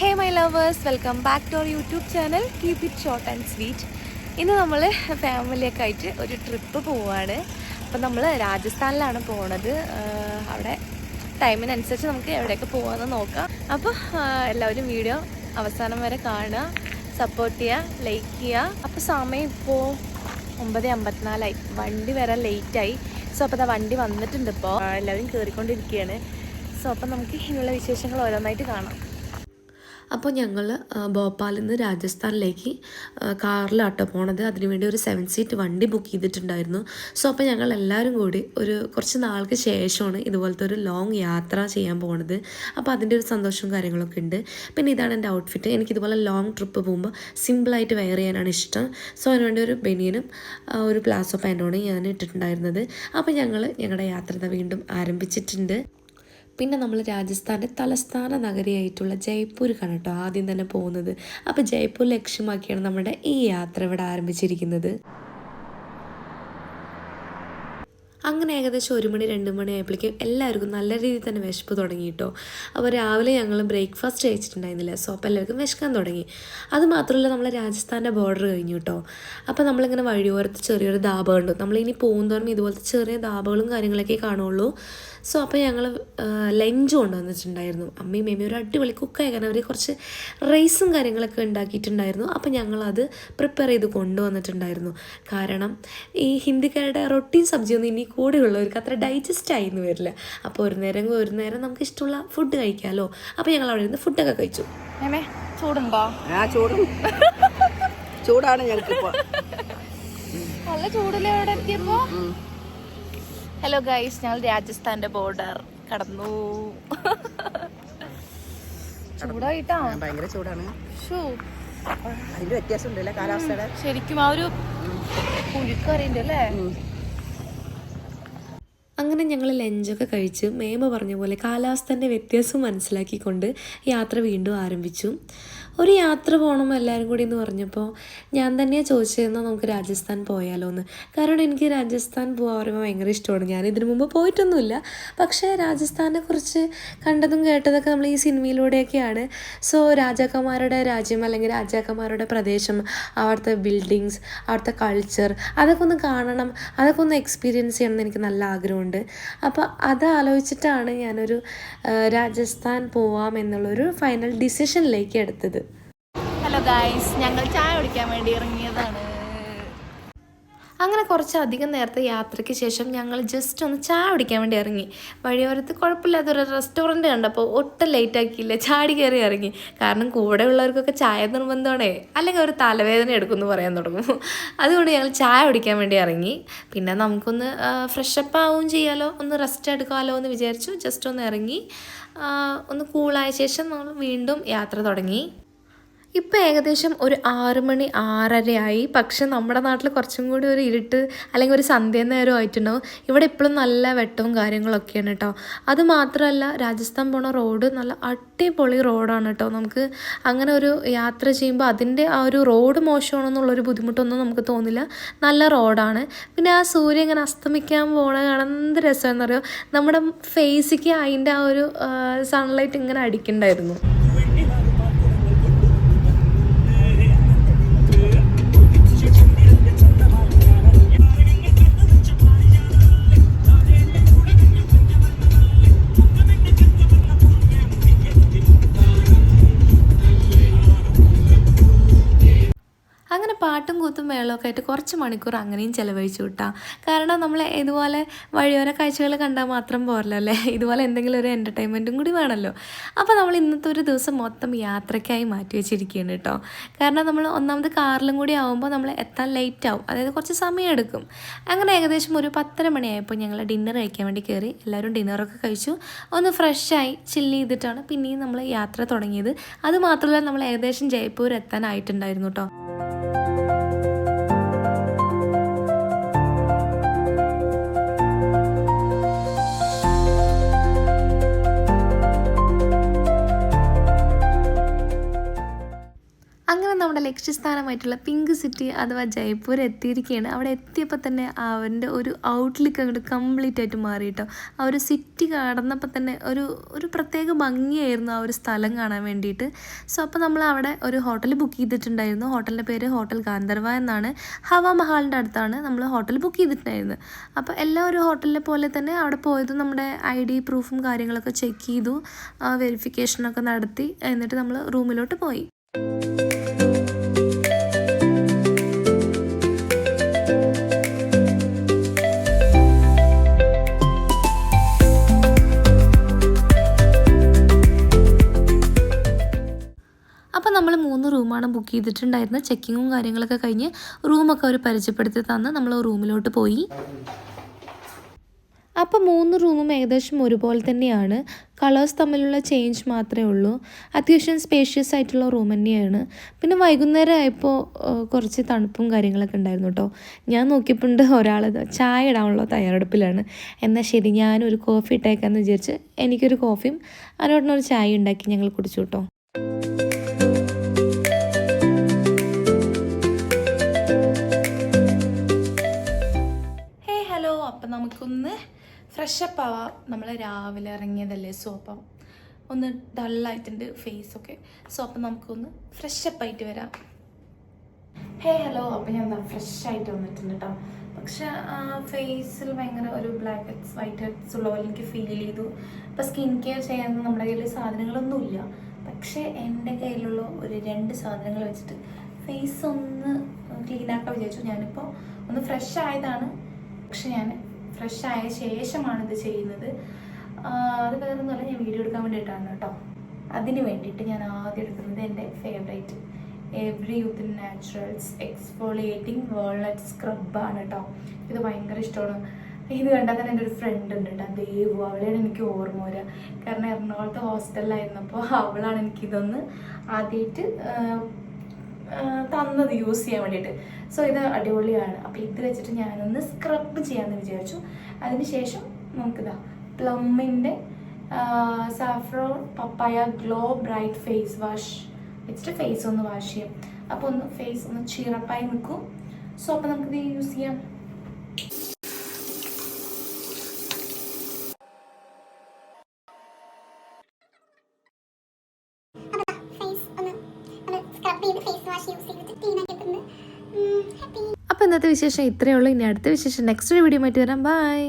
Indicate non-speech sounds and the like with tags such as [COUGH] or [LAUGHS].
Hey my lovers welcome back to our YouTube channel keep it short and sweet ഇന്ന് നമ്മൾ ഫാമിലിയൊക്കെ ആയിട്ട് ഒരു ട്രിപ്പ് പോവുകയാണ് അപ്പം നമ്മൾ രാജസ്ഥാനിലാണ് പോണത്. അവിടെ ടൈമിനനുസരിച്ച് നമുക്ക് എവിടെയൊക്കെ പോകാമെന്ന് നോക്കാം. അപ്പോൾ എല്ലാവരും വീഡിയോ അവസാനം വരെ കാണുക സപ്പോർട്ട് ചെയ്യുക ലൈക്ക് ചെയ്യുക. അപ്പോൾ സമയം ഇപ്പോൾ ഒമ്പത് അമ്പത്തിനാലായി. വണ്ടി വരാൻ ലേറ്റായി സോ അപ്പോൾ അതാ വണ്ടി വന്നിട്ടുണ്ട് ഇപ്പോൾ എല്ലാവരും കയറിക്കൊണ്ടിരിക്കുകയാണ് സോ അപ്പം നമുക്ക് ഇനിയുള്ള വിശേഷങ്ങൾ ഓരോന്നായിട്ട് കാണാം. അപ്പോൾ ഞങ്ങൾ ഭോപ്പാലിൽ നിന്ന് രാജസ്ഥാനിലേക്ക് കാറിലാട്ടോ പോണത്. അതിനുവേണ്ടി ഒരു സെവൻ സീറ്റ് വണ്ടി ബുക്ക് ചെയ്തിട്ടുണ്ടായിരുന്നു. സോ അപ്പോൾ ഞങ്ങൾ എല്ലാവരും കൂടി ഒരു കുറച്ച് നാൾക്ക് ശേഷമാണ് ഇതുപോലത്തെ ഒരു ലോങ് യാത്ര ചെയ്യാൻ പോണത്. അപ്പോൾ അതിന്റെ ഒരു സന്തോഷവും കാര്യങ്ങളൊക്കെ ഉണ്ട്. പിന്നെ ഇതാണ് എന്റെ ഔട്ട്ഫിറ്റ് എനിക്ക് ഇതുപോലെ ലോങ് ട്രിപ്പ് പോകുമ്പോൾ സിമ്പിളായിട്ട് വെയർ ചെയ്യാനാണ് ഇഷ്ടം. സോ അതിനുവേണ്ടി ഒരു ബനിയനും ഒരു പ്ലാസോ പാന്റുമാണ് ഞാൻ ഇട്ടിട്ടുണ്ടായിരുന്നത് അപ്പോൾ ഞങ്ങൾ ഞങ്ങളുടെ യാത്ര വീണ്ടും ആരംഭിച്ചിട്ടുണ്ട്. പിന്നെ നമ്മൾ രാജസ്ഥാന്റെ തലസ്ഥാന നഗരിയായിട്ടുള്ള ജയ്പൂർക്കാണ് കേട്ടോ ആദ്യം തന്നെ പോകുന്നത്. അപ്പോൾ ജയ്പൂർ ലക്ഷ്യമാക്കിയാണ് നമ്മുടെ ഈ യാത്ര ഇവിടെ ആരംഭിച്ചിരിക്കുന്നത്. അങ്ങനെ ഏകദേശം ഒരു മണി രണ്ട് മണി ആയപ്പോഴേക്കും എല്ലാവർക്കും നല്ല രീതിയിൽ തന്നെ വിശപ്പ് തുടങ്ങി കേട്ടോ. അപ്പോൾ രാവിലെ ഞങ്ങൾ ബ്രേക്ക്ഫാസ്റ്റ് കഴിച്ചിട്ടുണ്ടായിരുന്നില്ല. സോ അപ്പോൾ എല്ലാവർക്കും വിശക്കാൻ തുടങ്ങി. അത് മാത്രമല്ല നമ്മൾ രാജസ്ഥാന്റെ ബോർഡർ കഴിഞ്ഞു കേട്ടോ. അപ്പോൾ നമ്മളിങ്ങനെ വഴിയോരത്ത് ചെറിയൊരു ധാബ ഉണ്ട് നമ്മളിനി പോകുന്നതോറും ഇതുപോലത്തെ ചെറിയ ധാബകളും കാര്യങ്ങളൊക്കെ കാണുള്ളൂ. സോ അപ്പോൾ ഞങ്ങൾ ലഞ്ച് കൊണ്ടുവന്നിട്ടുണ്ടായിരുന്നു. അമ്മയും മേമയും ഒരു അടിപൊളി കുക്കായി കാരണം അവർ കുറച്ച് റൈസും കാര്യങ്ങളൊക്കെ ഉണ്ടാക്കിയിട്ടുണ്ടായിരുന്നു. അപ്പോൾ ഞങ്ങളത് പ്രിപ്പയർ ചെയ്ത് കൊണ്ടുവന്നിട്ടുണ്ടായിരുന്നു. കാരണം ഈ ഹിന്ദിക്കാരുടെ റൊട്ടീൻ സബ്ജിയൊന്നും ഇനി കൂടെയുള്ളവർക്ക് അത്ര ഡൈജസ്റ്റ് ആയിന്ന് വരില്ല. അപ്പോൾ ഒരു നേരം ഒരു നേരം നമുക്ക് ഇഷ്ടമുള്ള ഫുഡ് കഴിക്കാമല്ലോ അപ്പോൾ ഞങ്ങൾ അവിടെ ഇരുന്ന് ഫുഡൊക്കെ കഴിച്ചു. ചൂടുണ്ടോ? ആ ചൂടും. ചൂടാണ് ഞങ്ങൾക്ക് നല്ല ചൂടിലെ അവിടെ എത്തിയപ്പോ? ഹലോ ഗൈസ് ഞങ്ങൾ രാജസ്ഥാന്റെ ബോർഡർ കടന്നു. ചൂടായിട്ടാ? ഭയങ്കര ചൂടാണ്. ഷൂ അതിന്റെ വ്യത്യാസം ഉണ്ടല്ലേ കാലാവസ്ഥയുടെ ശരിക്കും ആ ഒരു പുഴുക്കറിയുണ്ട് അല്ലേ അങ്ങനെ ഞങ്ങൾ ലഞ്ചൊക്കെ കഴിച്ച് മേമ പറഞ്ഞ പോലെ കാലാവസ്ഥന്റെ വ്യത്യാസം മനസ്സിലാക്കിക്കൊണ്ട് യാത്ര വീണ്ടും ആരംഭിച്ചു. ഒരു യാത്ര പോകണം എല്ലാവരും കൂടി എന്ന് പറഞ്ഞപ്പോൾ ഞാൻ തന്നെയാണ് ചോദിച്ചിരുന്നത് നമുക്ക് രാജസ്ഥാൻ പോയാലോ എന്ന് കാരണം എനിക്ക് രാജസ്ഥാൻ പോകാൻ പറയുമ്പോൾ ഭയങ്കര ഇഷ്ടമാണ്. ഞാൻ ഇതിനു മുമ്പ് പോയിട്ടൊന്നുമില്ല. പക്ഷേ രാജസ്ഥാനെ കുറിച്ച് കണ്ടതും കേട്ടതൊക്കെ നമ്മൾ ഈ സിനിമയിലൂടെയൊക്കെയാണ്. സോ രാജാക്കന്മാരുടെ രാജ്യം അല്ലെങ്കിൽ രാജാക്കന്മാരുടെ പ്രദേശം അവിടുത്തെ ബിൽഡിങ്സ് അവിടുത്തെ കൾച്ചർ അതൊക്കെ ഒന്ന് കാണണം അതൊക്കെ ഒന്ന് എക്സ്പീരിയൻസ് ചെയ്യണം എന്ന് എനിക്ക് നല്ല ആഗ്രഹമുണ്ട്. അപ്പോൾ അത് ആലോചിച്ചിട്ടാണ് ഞാനൊരു രാജസ്ഥാൻ പോവാം എന്നുള്ളൊരു ഫൈനൽ ഡിസിഷനിലേക്ക് എടുത്തത്. ഹലോ ഗായ്സ് ഞങ്ങൾ ചായ കുടിക്കാൻ വേണ്ടി ഇറങ്ങിയതാണ്. അങ്ങനെ കുറച്ചധികം നേരത്തെ യാത്രയ്ക്ക് ശേഷം ഞങ്ങൾ ജസ്റ്റ് ഒന്ന് ചായ കുടിക്കാൻ വേണ്ടി ഇറങ്ങി. വഴിയോരത്ത് കുഴപ്പമില്ലാത്തൊരു റെസ്റ്റോറന്റ് കണ്ടപ്പോൾ ഒട്ടും ലേറ്റ് ആക്കിയില്ല. ചാടി കയറി ഇറങ്ങി. കാരണം കൂടെ ഉള്ളവർക്കൊക്കെ ചായ നിർബന്ധമാണേ. അല്ലെങ്കിൽ ഒരു തലവേദന എടുക്കുമെന്ന് പറയാൻ തുടങ്ങും. [LAUGHS] അതുകൊണ്ട് ഞങ്ങൾ ചായ കുടിക്കാൻ വേണ്ടി ഇറങ്ങി. പിന്നെ നമുക്കൊന്ന് ഫ്രഷപ്പ് ആവുകയും ചെയ്യാലോ. ഒന്ന് റെസ്റ്റ് എടുക്കാമല്ലോ എന്ന് വിചാരിച്ചു. ജസ്റ്റ് ഒന്ന് ഇറങ്ങി. ഒന്ന് കൂളായ ശേഷം നമ്മൾ വീണ്ടും യാത്ര തുടങ്ങി. ഇപ്പം ഏകദേശം ഒരു ആറ് മണി ആറരയായി. പക്ഷെ നമ്മുടെ നാട്ടിൽ കുറച്ചും കൂടി ഒരു ഇരുട്ട് അല്ലെങ്കിൽ ഒരു സന്ധ്യ നേരം ആയിട്ടുണ്ടാവും. ഇവിടെ ഇപ്പോഴും നല്ല വെട്ടവും കാര്യങ്ങളൊക്കെയാണ് കേട്ടോ അത് മാത്രമല്ല രാജസ്ഥാൻ പോണ റോഡ് നല്ല അടിപൊളി റോഡാണ് കേട്ടോ നമുക്ക് അങ്ങനെ ഒരു യാത്ര ചെയ്യുമ്പോൾ അതിന്റെ ആ ഒരു റോഡ് മോശമാണെന്നുള്ളൊരു ബുദ്ധിമുട്ടൊന്നും നമുക്ക് തോന്നില്ല. നല്ല റോഡാണ്. പിന്നെ ആ സൂര്യൻ ഇങ്ങനെ അസ്തമിക്കാൻ പോണ കാണാൻ എന്ത് പറയുമോ നമ്മുടെ ഫേസിക്ക് അതിന്റെ ആ ഒരു സൺലൈറ്റ് ഇങ്ങനെ അടിക്കണ്ടായിരുന്നു. കൂത്തും മേളമൊക്കെ ആയിട്ട് കുറച്ച് മണിക്കൂർ അങ്ങനെയും ചിലവഴിച്ചു കിട്ടാം കാരണം നമ്മൾ ഇതുപോലെ വഴിയോര കാഴ്ചകൾ കണ്ടാൽ മാത്രം പോരല്ലോ അല്ലേ? ഇതുപോലെ എന്തെങ്കിലും ഒരു എന്റർടൈൻമെന്റും കൂടി വേണമല്ലോ അപ്പോൾ നമ്മൾ ഇന്നത്തെ ഒരു ദിവസം മൊത്തം യാത്രയ്ക്കായി മാറ്റി വെച്ചിരിക്കുകയാണ് കേട്ടോ കാരണം നമ്മൾ ഒന്നാമത് കാറിലും കൂടി ആകുമ്പോൾ നമ്മൾ എത്താൻ ലേറ്റ് ആവും. അതായത് കുറച്ച് സമയം എടുക്കും. അങ്ങനെ ഏകദേശം ഒരു പത്തര മണിയായപ്പോൾ ഞങ്ങൾ ഡിന്നർ കഴിക്കാൻ വേണ്ടി കയറി എല്ലാവരും ഡിന്നറൊക്കെ കഴിച്ചു. ഒന്ന് ഫ്രഷായി ചില്ല് ചെയ്തിട്ടാണ് പിന്നെയും നമ്മൾ യാത്ര തുടങ്ങിയത്. അതുമാത്രമല്ല നമ്മൾ ഏകദേശം ജയ്പൂർ എത്താനായിട്ടുണ്ടായിരുന്നു കേട്ടോ അങ്ങനെ നമ്മുടെ ലക്ഷ്യസ്ഥാനമായിട്ടുള്ള പിങ്ക് സിറ്റി അഥവാ ജയ്പൂർ എത്തിയിരിക്കുകയാണ്. അവിടെ എത്തിയപ്പോൾ തന്നെ അവന്റെ ഒരു ഔട്ട്ലുക്ക് അങ്ങോട്ട് കംപ്ലീറ്റ് ആയിട്ട് മാറി കേട്ടോ. ആ ഒരു സിറ്റി കടന്നപ്പോൾ തന്നെ ഒരു ഒരു പ്രത്യേക ഭംഗിയായിരുന്നു ആ ഒരു സ്ഥലം കാണാൻ വേണ്ടിയിട്ട്. സോ അപ്പോൾ നമ്മൾ അവിടെ ഒരു ഹോട്ടൽ ബുക്ക് ചെയ്തിട്ടുണ്ടായിരുന്നു. ഹോട്ടലിന്റെ പേര് ഹോട്ടൽ ഗാന്ധർവ എന്നാണ്. ഹവാ മഹാളിന്റെ അടുത്താണ് നമ്മൾ ഹോട്ടൽ ബുക്ക് ചെയ്തിട്ടുണ്ടായിരുന്നത്. അപ്പോൾ എല്ലാ ഒരു ഹോട്ടലിലെ പോലെ തന്നെ അവിടെ പോയത് നമ്മുടെ ഐ ഡി പ്രൂഫും കാര്യങ്ങളൊക്കെ ചെക്ക് ചെയ്തു. വെരിഫിക്കേഷനൊക്കെ നടത്തി. എന്നിട്ട് നമ്മൾ റൂമിലോട്ട് പോയി. അപ്പോൾ നമ്മൾ മൂന്ന് റൂമാണ് ബുക്ക് ചെയ്തിട്ടുണ്ടായിരുന്നത്. ചെക്കിങ്ങും കാര്യങ്ങളൊക്കെ കഴിഞ്ഞ് റൂമൊക്കെ അവർ പരിചയപ്പെടുത്തി തന്ന് നമ്മൾ റൂമിലോട്ട് പോയി. അപ്പോൾ മൂന്ന് റൂമും ഏകദേശം ഒരുപോലെ തന്നെയാണ്. കളേഴ്സ് തമ്മിലുള്ള ചേഞ്ച് മാത്രമേ ഉള്ളൂ. അത്യാവശ്യം സ്പേഷ്യസ് ആയിട്ടുള്ള റൂം തന്നെയാണ്. പിന്നെ വൈകുന്നേരം ആയപ്പോൾ കുറച്ച് തണുപ്പും കാര്യങ്ങളൊക്കെ ഉണ്ടായിരുന്നു കേട്ടോ ഞാൻ നോക്കിയപ്പോണ്ട് ഒരാൾ ചായ ഇടാനുള്ള തയ്യാറെടുപ്പിലാണ്. എന്നാൽ ശരി ഞാനൊരു കോഫി ഇട്ടേക്കാന്ന് വിചാരിച്ച് എനിക്കൊരു കോഫിയും അതിനോടൊന്നൊരു ചായ ഉണ്ടാക്കി ഞങ്ങൾ കുടിച്ചു കേട്ടോ നമുക്കൊന്ന് ഫ്രഷപ്പ് ആവാം. നമ്മൾ രാവിലെ ഇറങ്ങിയതല്ലേ സോ അപ്പം ഒന്ന് ഡള്ളായിട്ടുണ്ട് ഫേസൊക്കെ സോ അപ്പം നമുക്കൊന്ന് ഫ്രഷപ്പ് ആയിട്ട് വരാം. ഹേ ഹലോ അപ്പം ഞാൻ എന്താ ഫ്രഷ് ആയിട്ട് വന്നിട്ടുണ്ട് കേട്ടോ പക്ഷെ ഫേസിൽ ഭയങ്കര ഒരു ബ്ലാക്ക് ഹെഡ്സ് വൈറ്റ് ഹെഡ്സ് ഉള്ള പോലെ എനിക്ക് ഫീൽ ചെയ്തു. അപ്പം സ്കിൻ കെയർ ചെയ്യാൻ നമ്മുടെ കയ്യിൽ സാധനങ്ങളൊന്നുമില്ല. പക്ഷേ എന്റെ കയ്യിലുള്ള ഒരു രണ്ട് സാധനങ്ങൾ വെച്ചിട്ട് ഫേസ് ഒന്ന് ക്ലീൻ ആക്കാൻ വിചാരിച്ചു. ഞാനിപ്പോൾ ഒന്ന് ഫ്രഷ് ആയതാണ്. പക്ഷെ ഞാൻ ഫ്രഷ് ആയ ശേഷമാണ് ഇത് ചെയ്യുന്നത് അത് വേറെ ഒന്നുമല്ല ഞാൻ വീഡിയോ എടുക്കാൻ വേണ്ടിയിട്ടാണ് കേട്ടോ. അതിന് വേണ്ടിയിട്ട് ഞാൻ ആദ്യം എടുക്കുന്നത് എന്റെ favourite every youth naturals exfoliating world സ്ക്രബാണ് കേട്ടോ. ഇത് ഭയങ്കര ഇഷ്ടമാണ്. ഇത് കണ്ടാൽ തന്നെ എന്റെ ഒരു ഫ്രണ്ട് ഉണ്ട് കേട്ടോ ദേവു അവളെയാണ് എനിക്ക് ഓർമ്മ വരിക. കാരണം എറണാകുളത്ത് ഹോസ്റ്റലിലായിരുന്നപ്പോൾ അവളാണ് എനിക്കിതൊന്ന് ആദ്യമായിട്ട് തന്നത് യൂസ് ചെയ്യാൻ വേണ്ടിയിട്ട്. സോ ഇത് അടിപൊളിയാണ്. അപ്പോൾ ഇത് വെച്ചിട്ട് ഞാനൊന്ന് സ്ക്രബ് ചെയ്യാമെന്ന് വിചാരിച്ചു. അതിനുശേഷം നമുക്കിതാ പ്ലമ്മിന്റെ saffron papaya glow bright face wash വെച്ചിട്ട് ഫേസ് ഒന്ന് വാഷ് ചെയ്യാം. അപ്പോൾ ഒന്ന് ഫേസ് ഒന്ന് ചീറപ്പായി നിൽക്കും. സോ അപ്പോൾ നമുക്കിത് യൂസ് ചെയ്യാം. അപ്പോൾ ഇന്നത്തെ വിശേഷം ഇത്രയേ ഉള്ളൂ. ഇനി അടുത്ത വിശേഷം നെക്സ്റ്റ് ഒരു വീഡിയോ ആയിട്ട് വരാം. ബൈ